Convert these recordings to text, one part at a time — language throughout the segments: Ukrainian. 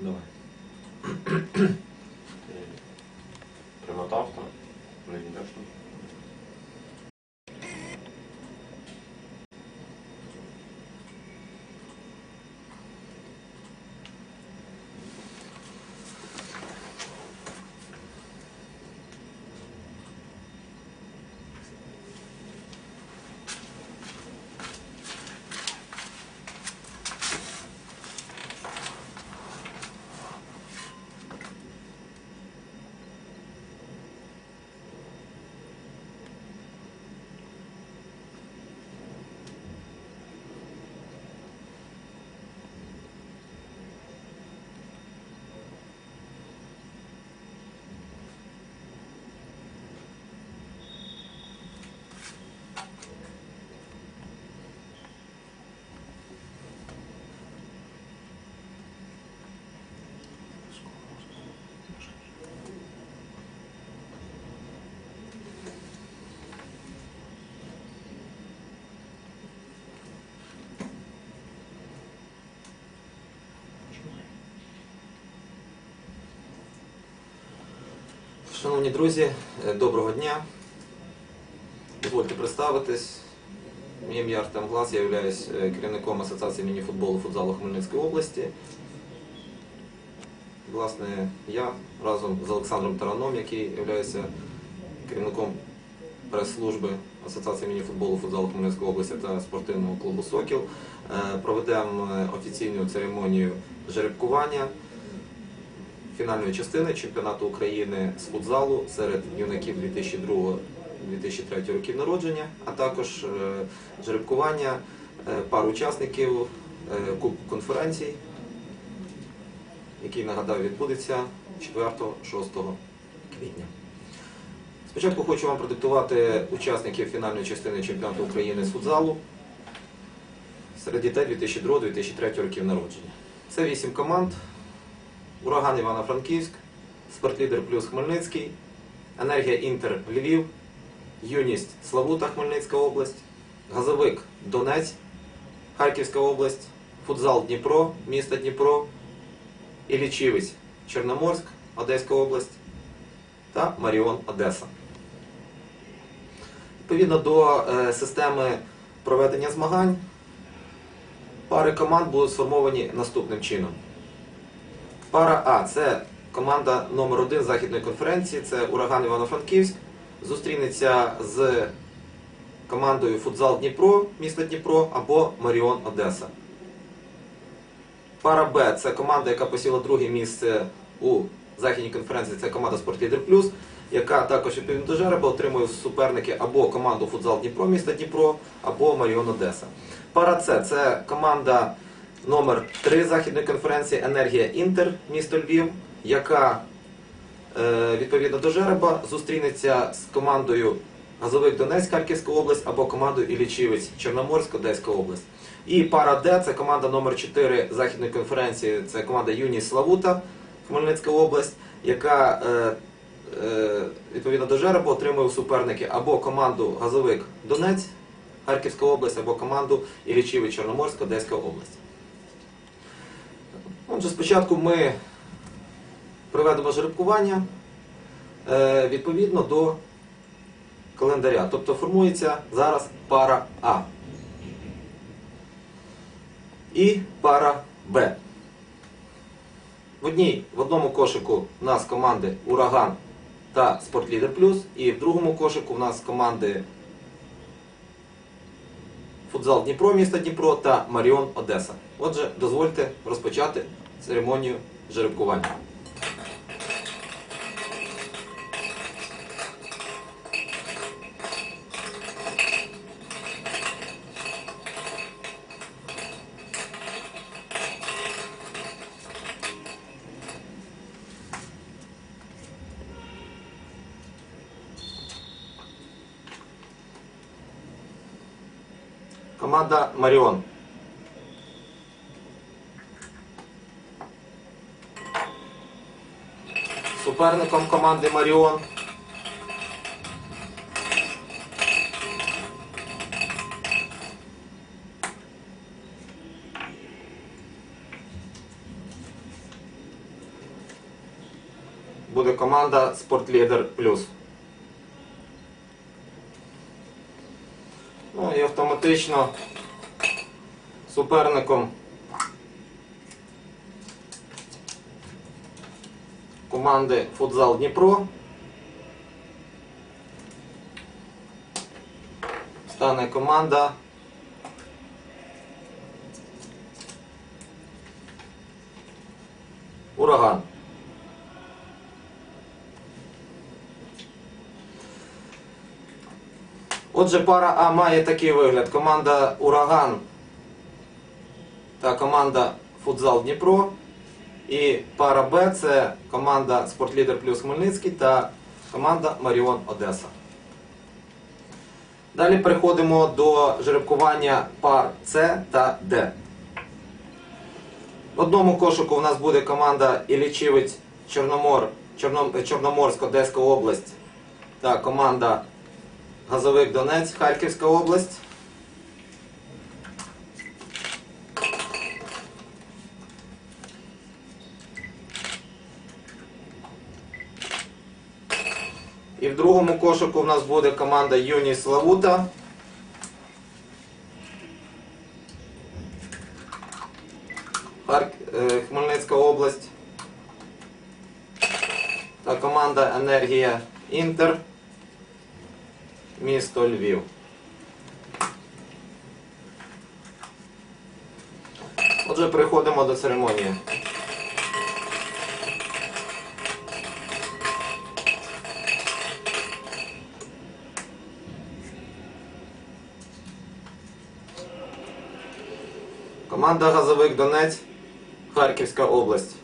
Давай. Шановні друзі, е, доброго дня. Дозвольте представитись. Моє ім'я Артем Глас, я являюсь е, керівником Асоціації мініфутболу футзалу Хмельницької області. Власне, я разом з Олександром Тараном, який є керівником прес-служби Асоціації мініфутболу футзалу Хмельницької області та спортивного клубу Сокіл, е, проведемо офіційну церемонію жеребкування фінальної частини чемпіонату України з футзалу серед юнаків 2002-2003 років народження, а також е, жеребкування е, пар учасників е, Кубку конференцій, який нагадаю відбудеться 4-6 квітня. Спочатку хочу вам продиктувати учасників фінальної частини чемпіонату України з футзалу серед дітей 2002-2003 років народження. Це 8 команд. Ураган Івано-Франківськ, Спортлідер плюс Хмельницький, Енергія Інтер Львів, Юність Славута Хмельницька область, Газовик Донець, Харківська область, Футзал Дніпро, місто Дніпро, Ілічівець Чорноморськ, Одеська область та Маріон Одеса. Відповідно до е, системи проведення змагань, пари команд будуть сформовані наступним чином. Пара А це команда номер 1 західної конференції, це Ураган Івано-Франківськ. Зустрінеться з командою Футзал Дніпро, місто Дніпро або Маріон Одеса. Пара Б це команда, яка посіла друге місце у західній конференції, це команда Спортлідер Плюс, яка також відповідно до жереба отримує суперники або команду Футзал Дніпро, місто Дніпро, або Маріон Одеса. Пара С це команда номер 3 західної конференції Енергія Інтер, місто Львів, яка е, відповідно до жереба зустрінеться з командою Газовик Донецьк, Харківська область або командою Ілічівець Чорноморськ, Одеська область. І пара Д це команда номер 4 західної конференції, це команда Юність Славута, Хмельницька область, яка е, е, відповідно до жереба отримує у суперники або команду Газовик Донець, Харківська область, або команду Ілічівець Чорноморськ, Одеська область. Отже, спочатку ми проведемо жеребкування е, відповідно до календаря. Тобто формується зараз пара А і пара Б. В, одній, в одному кошику у нас команди Ураган та Спортлідер Плюс, і в другому кошику у нас команди Футзал Дніпро, місто Дніпро та Маріон Одеса. Отже, дозвольте розпочати церемонію жеребкування. Команда Маріон. Суперником команди Маріон. буде команда Спортлідер Плюс. Ну і автоматично суперником команди Футзал Дніпро стане команда Ураган. Отже, пара А має такий вигляд. Команда Ураган та команда Футзал Дніпро. І пара Б це команда Спортлідер плюс Хмельницький та команда Маріон Одеса. Далі переходимо до жеребкування пар С та Д. В одному кошику у нас буде команда Іллічівець Чорномор, Чорном- Чорноморськ, Одеська область та команда Газовик Донець, Харківська область. Другому кошику в нас буде команда Юні Славута. Е, Хмельницька область. Та команда Енергія Інтер. Місто Львів. Отже, переходимо до церемонії. Команда Газовик Донець, Харківська область.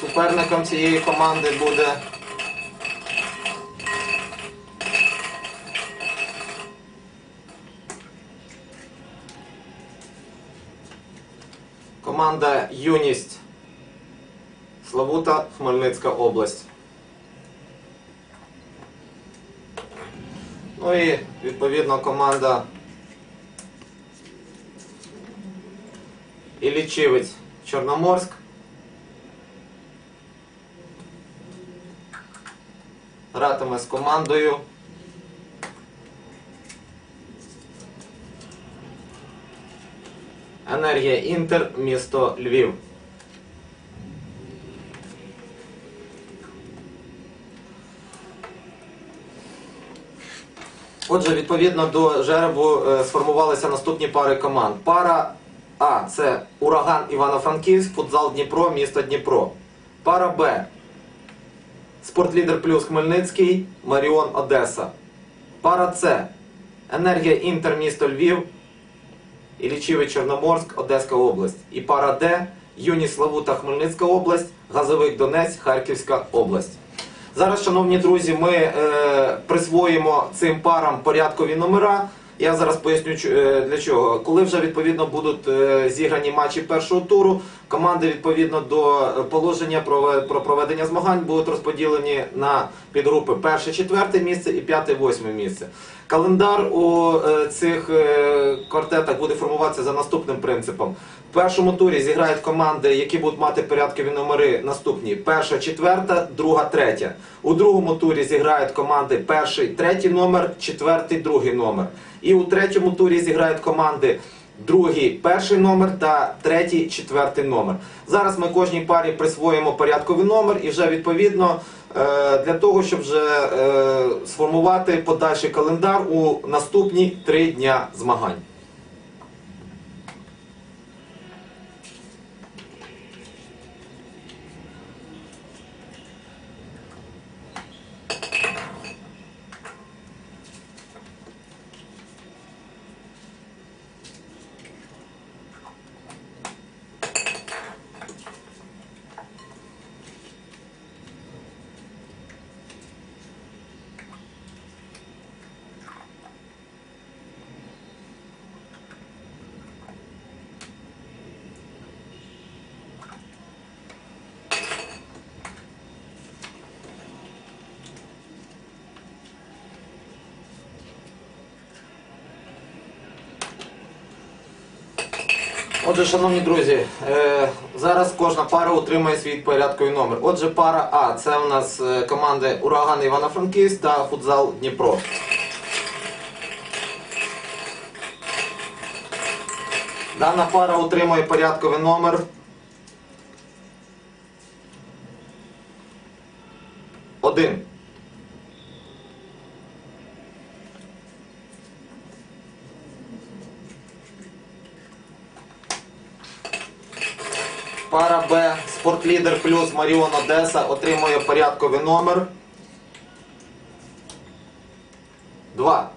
Суперником цієї команди буде команда Юність Славута, Хмельницька область. Ну і відповідно команда Іллічівець Чорноморськ. Гратиме з командою. Енергія Інтер, місто Львів. Отже, відповідно до жеребу е, сформувалися наступні пари команд. Пара А це Ураган Івано-Франківськ, футзал Дніпро, місто Дніпро. Пара Б. Спортлідер плюс Хмельницький, Маріон Одеса. Пара С. Енергія Інтер, місто Львів, Іллічівий Чорноморськ, Одеська область. І пара Д. Юні Славута, Хмельницька область, Газовик Донець, Харківська область. Зараз, шановні друзі, ми е, присвоїмо цим парам порядкові номера. Я зараз поясню е, для чого. Коли вже відповідно будуть е, зіграні матчі першого туру, команди відповідно до положення про, проведення змагань будуть розподілені на підгрупи перше, четверте місце і п'яте, восьме місце. Календар у е, цих квартетах буде формуватися за наступним принципом. В першому турі зіграють команди, які будуть мати порядкові номери наступні: перша, четверта, друга, третя. У другому турі зіграють команди перший, третій номер, четвертий, другий номер. І у третьому турі зіграють команди другий, перший номер та третій, четвертий номер. Зараз ми кожній парі присвоїмо порядковий номер і вже відповідно е, для того, щоб вже е, сформувати подальший календар у наступні три дня змагань. Отже, шановні друзі, е, зараз кожна пара отримає свій порядковий номер. Отже, пара А це у нас е, команди Ураган Івано-Франківськ та футзал Дніпро. Дана пара отримує порядковий номер. Один. Пара Б Спортлідер плюс Маріон Одеса отримує порядковий номер. 2.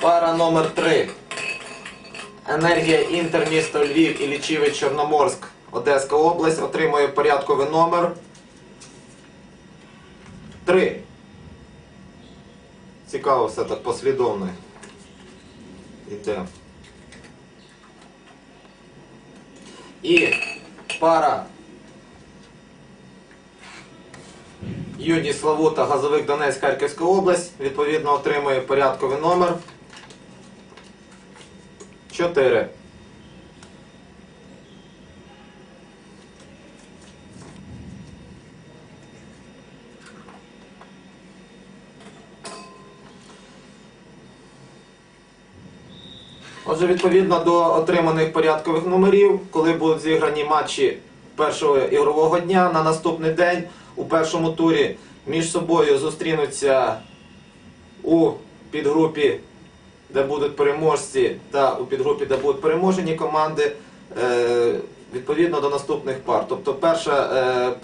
Пара номер 3. Енергія Інтер, місто Львів і Лічівець Чорноморськ, Одеська область отримує порядковий номер. 3. Цікаво все так послідовно. йде. І пара Юді Славута, Газовик Донецьк, Харківська область, відповідно отримує порядковий номер 4. Отже, відповідно до отриманих порядкових номерів, коли будуть зіграні матчі першого ігрового дня на наступний день у першому турі між собою зустрінуться у підгрупі, де будуть переможці, та у підгрупі, де будуть переможені команди, е, відповідно до наступних пар. Тобто перша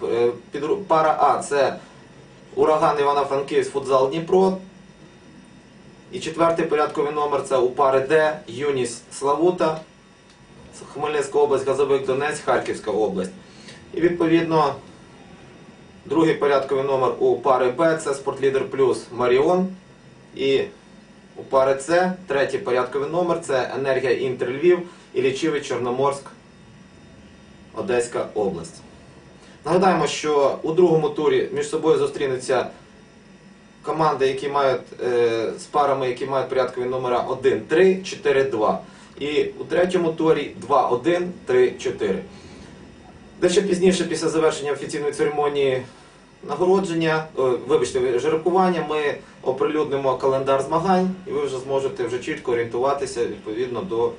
е, е, пара А це ураган Івано-Франківськ, футзал Дніпро. І четвертий порядковий номер це у пари Д, Юніс Славута, Хмельницька область, Газовик Донець, Харківська область. І відповідно другий порядковий номер у пари Б це Спортлідер Плюс Маріон. І у пари С третій порядковий номер це Енергія Інтер Львів і Лічівець Чорноморськ, Одеська область. Нагадаємо, що у другому турі між собою зустрінуться команди, які мають е, з парами, які мають порядкові номера 1, 3, 4, 2. І у третьому турі 2, 1, 3, 4. Дещо пізніше, після завершення офіційної церемонії нагородження, е, вибачте, жеребкування, ми оприлюднимо календар змагань, і ви вже зможете вже чітко орієнтуватися відповідно до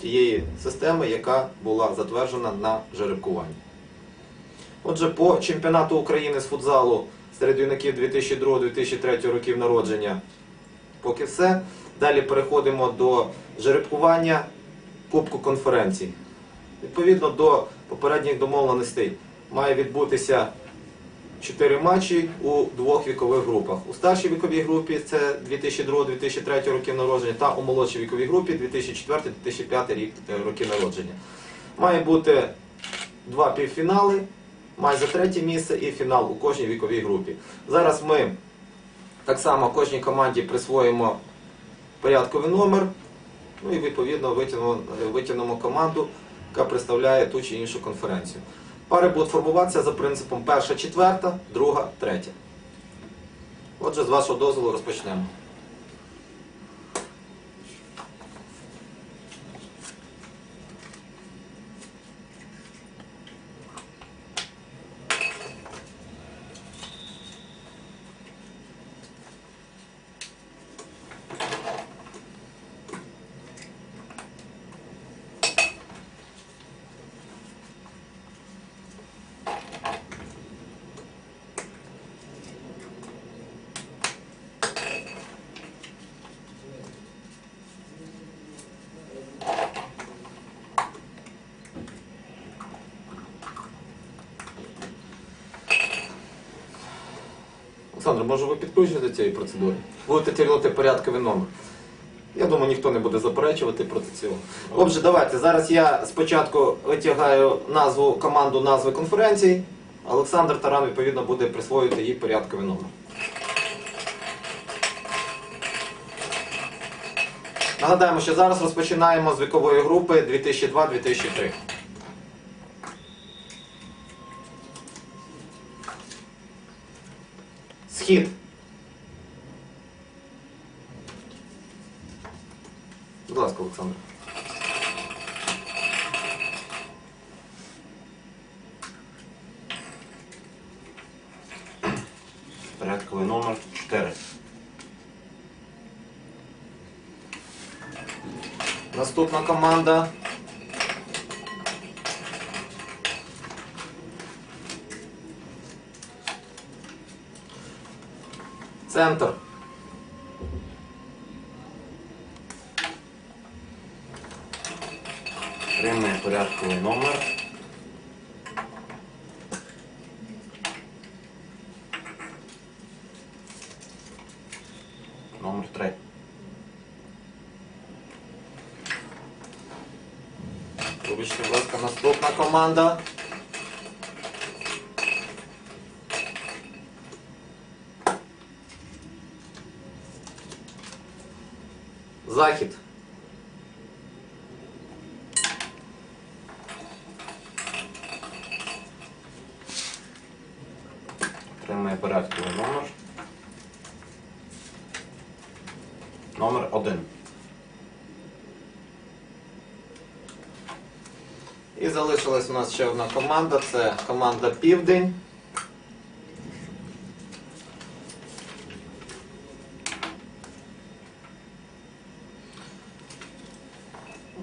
тієї системи, яка була затверджена на жеребкуванні. Отже, по чемпіонату України з футзалу серед юнаків 2002-2003 років народження поки все. Далі переходимо до жеребкування Кубку конференцій. Відповідно до попередніх домовленостей має відбутися 4 матчі у двох вікових групах. У старшій віковій групі це 2002-2003 років народження та у молодшій віковій групі 2004-2005 рік е, роки народження. Має бути два півфінали, майже третє місце і фінал у кожній віковій групі. Зараз ми так само кожній команді присвоїмо порядковий номер, ну і відповідно витягнемо, витягнемо команду, яка представляє ту чи іншу конференцію. Пари будуть формуватися за принципом перша, четверта, друга, третя. Отже, з вашого дозволу розпочнемо. Олександр, може ви підключите цієї процедури? Будете тягнути порядковий номер. Я думаю, ніхто не буде заперечувати проти цього. Отже, давайте. Зараз я спочатку витягаю назву команду назви конференції. Олександр Таран, відповідно, буде присвоювати їй порядковий номер. Нагадаємо, що зараз розпочинаємо з вікової групи 2002-2003. Схід. Будь ласка, Олександр. Порядковий номер 4. Наступна команда. Центр. Отримує порядковий номер. Номер 3. Вибачте, будь ласка, наступна команда. Захід. Отримує порядковий номер. Номер 1. І залишилась у нас ще одна команда, це команда Південь.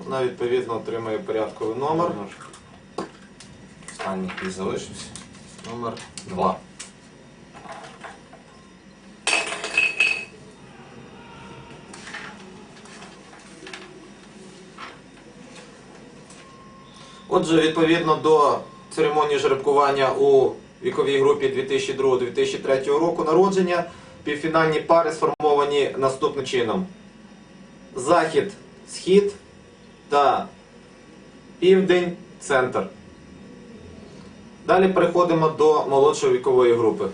Вона відповідно отримує порядковий номер. Останній, який залишився. Номер 2. Отже, відповідно до церемонії жеребкування у віковій групі 2002-2003 року народження, півфінальні пари сформовані наступним чином: Захід, Схід та Південь, Центр. Далі переходимо до молодшої вікової групи.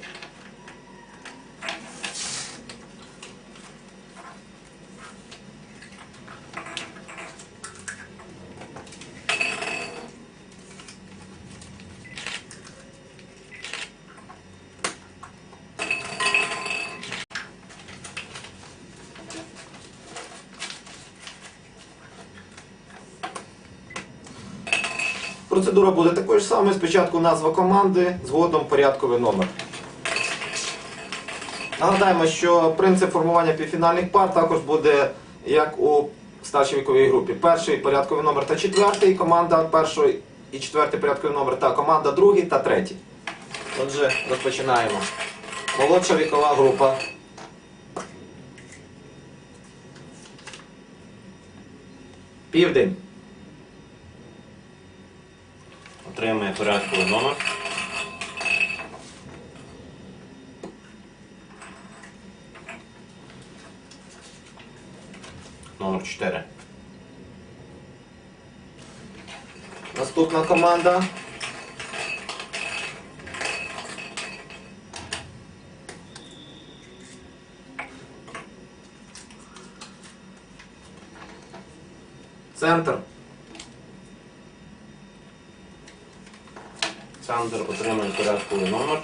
Процедура буде такою ж самою. Спочатку назва команди, згодом порядковий номер. Нагадаємо, що принцип формування півфінальних пар також буде як у старшій віковій групі. Перший порядковий номер та четвертий, команда перший і четвертий порядковий номер та команда другий та третій. Отже, розпочинаємо. Молодша вікова група. Південь. Отримує порядковий номер. Номер 4. Наступна команда. Центр. Центр отримує порядковий номер.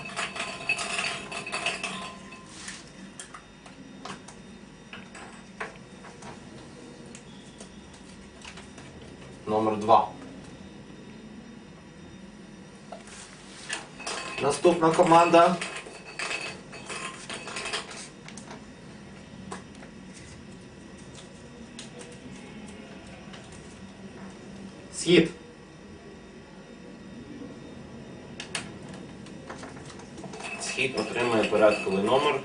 Номер 2. Наступна команда. Схід. Схід отримує порядковий номер.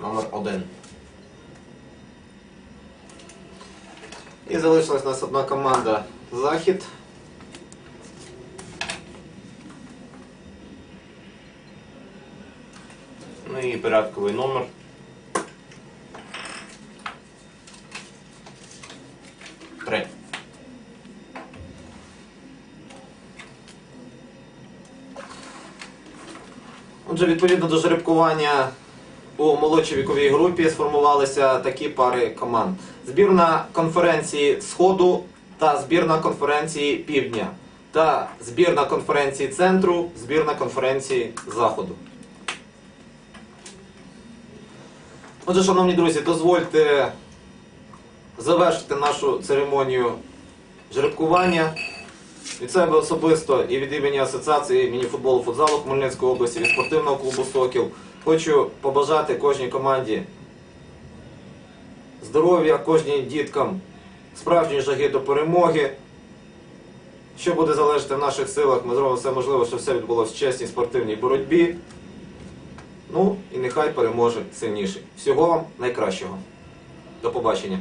Номер 1. І залишилась у нас одна команда Захід. Ну і порядковий номер. Отже, відповідно до жеребкування у молодшій віковій групі сформувалися такі пари команд. Збірна конференції Сходу та збірна конференції Півдня, та збірна конференції Центру, збірна конференції Заходу. Отже, шановні друзі, дозвольте завершити нашу церемонію жеребкування. Від себе особисто і від імені Асоціації мініфутболу футзалу Хмельницької області від спортивного клубу Сокіл хочу побажати кожній команді здоров'я, кожній діткам справжньої жаги до перемоги. Що буде залежати в наших силах, ми зробимо все можливе, щоб все відбулося в чесній спортивній боротьбі. Ну і нехай переможе сильніший. Всього вам найкращого. До побачення.